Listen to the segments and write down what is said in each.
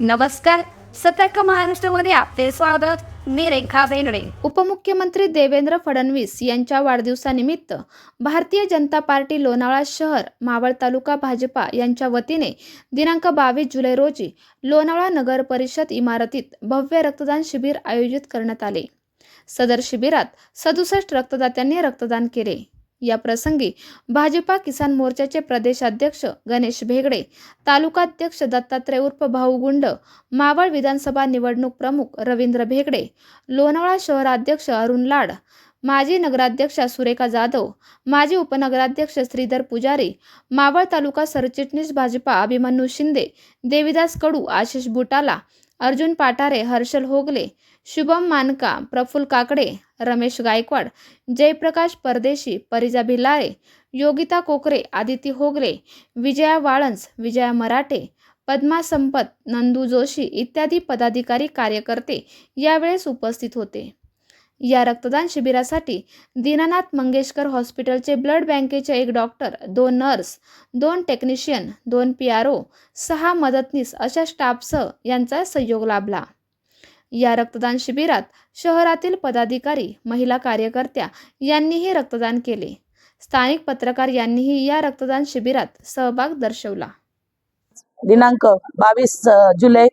नमस्कार सतर्क महाराष्ट्रामध्ये आपले स्वागत मी रेखा बेनडे उपमुख्यमंत्री देवेंद्र फडणवीस यांच्या वाढदिवसानिमित्त भारतीय जनता पार्टी लोणावळा शहर मावळ तालुका भाजपा यांच्या वतीने दिनांक बावीस जुलै रोजी लोणावळा नगर परिषद इमारतीत भव्य रक्तदान शिबिर आयोजित करण्यात आले. सदर शिबिरात सदुसष्ट रक्तदात्यांनी रक्तदान केले. या प्रसंगी भाजपा किसान मोर्चाचे प्रदेशाध्यक्ष गणेश भेगडे तालुकाध्यक्ष दत्तात्रय उर्फ भाऊ गुंड मावळ विधानसभा निवडणूक प्रमुख रवींद्र भेगडे लोणावळा शहराध्यक्ष अरुण लाड माजी नगराध्यक्षा सुरेखा जाधव माजी उपनगराध्यक्ष श्रीधर पुजारी मावळ तालुका सरचिटणीस भाजपा अभिमन्यू शिंदे देविदास कडू आशिष बुटाला अर्जुन पाठारे हर्षल होगले शुभम मानका प्रफुल काकडे रमेश गायकवाड जयप्रकाश परदेशी परिजा भिलारे योगिता कोकरे आदिती होगले विजया वाळंस विजया मराठे पद्मा संपत नंदू जोशी इत्यादी पदाधिकारी कार्यकर्ते यावेळेस उपस्थित होते. या रक्तदान शिबिरासाठी दीनानाथ मंगेशकर हॉस्पिटलचे ब्लड बँकेचे एक डॉक्टर दोन नर्स दोन टेक्निशियन दोन पी आर ओ सहा मदतनीस अशा स्टाफसह यांचा सहयोग लाभला. या रक्तदान शिबिरात शहरातील पदाधिकारी महिला कार्यकर्त्या यांनीही रक्तदान केले. स्थानिक पत्रकार यांनीही या रक्तदान शिबिरात सहभाग दर्शवला. दिनांक बावीस जुलै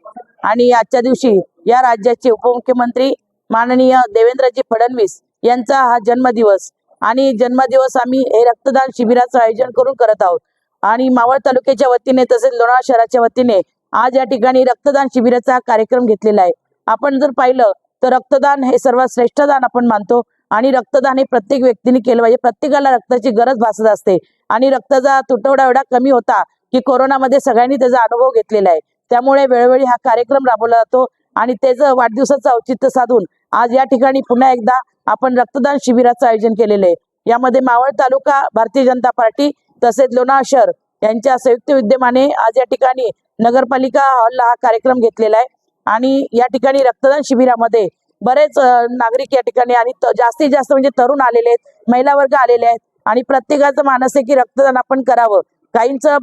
आणि आजच्या दिवशी या राज्याचे उपमुख्यमंत्री माननीय देवेंद्रजी फडणवीस यांचा हा जन्मदिवस आणि जन्मदिवस आम्ही हे रक्तदान शिबिराचं आयोजन करून करत आहोत. आणि मावळ तालुक्याच्या वतीने तसेच लोणावळा शहराच्या वतीने आज या ठिकाणी रक्तदान शिबिराचा कार्यक्रम घेतलेला आहे. आपण जर पाहिलं तर रक्तदान हे सर्वात श्रेष्ठ दान आपण मानतो. आणि रक्तदान हे प्रत्येक व्यक्तीने केलं पाहिजे. प्रत्येकाला रक्ताची गरज भासत असते. आणि रक्ताचा तुटवडा एवढा कमी होता की कोरोनामध्ये सगळ्यांनी त्याचा अनुभव घेतलेला आहे. त्यामुळे वेळोवेळी हा कार्यक्रम राबवला जातो. आणि त्याचं वाढदिवसाचं औचित्य साधून आज या ठिकाणी पुन्हा एकदा आपण रक्तदान शिबिराचं आयोजन केलेलं आहे. यामध्ये मावळ तालुका भारतीय जनता पार्टी तसेच लोणावळा शहर यांच्या संयुक्त विद्यमाने आज या ठिकाणी नगरपालिका हॉलला हा कार्यक्रम घेतलेला आहे. आणि या ठिकाणी रक्तदान शिबिरामध्ये बरेच नागरिक या ठिकाणी आणि जास्तीत जास्त म्हणजे तरुण आलेले आहेत महिला वर्ग आलेले आहेत आणि प्रत्येकाचं मानस आहे की रक्तदान आपण करावं. काहींचं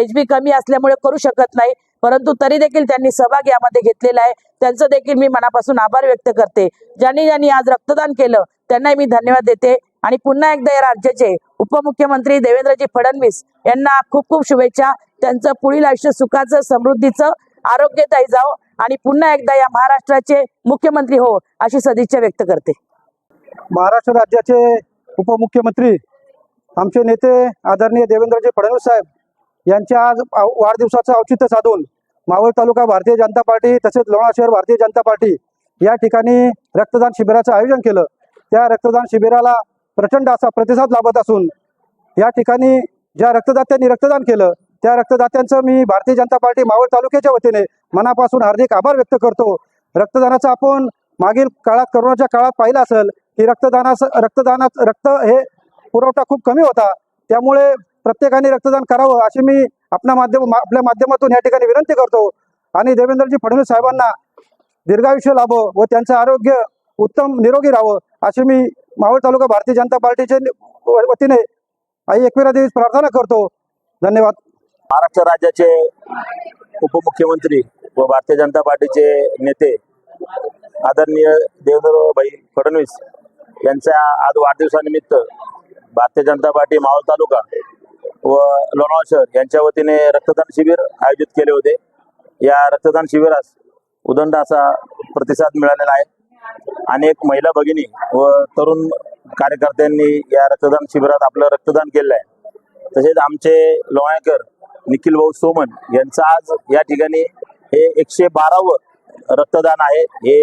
एच बी कमी असल्यामुळे करू शकत नाही परंतु तरी देखील त्यांनी सहभाग यामध्ये घेतलेला आहे. त्यांचं देखील मी मनापासून आभार व्यक्त करते. ज्यांनी ज्यांनी आज रक्तदान केलं त्यांनाही मी धन्यवाद देते. आणि पुन्हा एकदा या राज्याचे उपमुख्यमंत्री देवेंद्रजी फडणवीस यांना खूप खूप शुभेच्छा. त्यांचं पुढील आयुष्य सुखाचं समृद्धीचं आरोग्यदायी जावं आणि पुन्हा एकदा या महाराष्ट्राचे मुख्यमंत्री हो अशी सदिच्छा व्यक्त करते. महाराष्ट्र राज्याचे उपमुख्यमंत्री आमचे नेते आदरणीय देवेंद्रजी फडणवीस साहेब यांच्या आज वाढदिवसाचं औचित्य साधून मावळ तालुका भारतीय जनता पार्टी तसेच लोणा शहर भारतीय जनता पार्टी या ठिकाणी रक्तदान शिबिराचं आयोजन केलं. त्या रक्तदान शिबिराला प्रचंड असा प्रतिसाद लाभत असून या ठिकाणी ज्या रक्तदात्यांनी रक्तदान केलं त्या रक्तदात्यांचं मी भारतीय जनता पार्टी मावळ तालुक्याच्या वतीने मनापासून हार्दिक आभार व्यक्त करतो. रक्तदानाचा आपण मागील काळात करोनाच्या काळात पाहिलं असेल की रक्तदानास रक्तदानात रक्त हे पुरवठा खूप कमी होता. त्यामुळे प्रत्येकाने रक्तदान करावं अशी मी आपल्या माध्यम आपल्या माध्यमातून या ठिकाणी विनंती करतो. आणि देवेंद्रजी फडणवीस साहेबांना दीर्घायुष्य लाभो व त्यांचं आरोग्य उत्तम निरोगी राहावं अशी मी मावळ तालुका भारतीय जनता पार्टीच्या वतीने आई एकविरा देवीस प्रार्थना करतो. धन्यवाद. महाराष्ट्र राज्याचे उपमुख्यमंत्री व भारतीय जनता पार्टीचे नेते आदरणीय देवेंद्रभाई फडणवीस यांच्या आज वाढदिवसानिमित्त भारतीय जनता पार्टी मावळ तालुका व लोणावळ शहर यांच्या वतीने रक्तदान शिबिर आयोजित केले होते. या रक्तदान शिबिरास उदंड असा प्रतिसाद मिळालेला आहे. अनेक महिला भगिनी व तरुण कार्यकर्त्यांनी या रक्तदान शिबिरात आपलं रक्तदान केलेलं आहे तसेच आमचे लोणाळकर निखिल भाऊ सोमन यांचं आज या ठिकाणी हे एकशे बारावं रक्तदान आहे. हे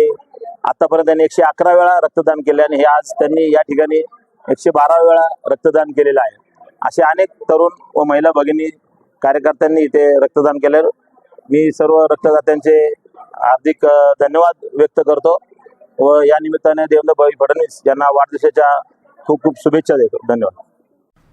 आतापर्यंत त्यांनी एकशे अकरा वेळा रक्तदान केले आणि हे आज त्यांनी या ठिकाणी एकशे बारा वेळा रक्तदान केलेलं आहे. असे अनेक तरुण व महिला भगिनी कार्यकर्त्यांनी इथे रक्तदान केलं मी सर्व रक्तदात्यांचे हार्दिक धन्यवाद व्यक्त करतो व या निमित्ताने देवेंद्रभाई फडणवीस यांना वाढदिवसाच्या खूप खूप शुभेच्छा देतो. धन्यवाद.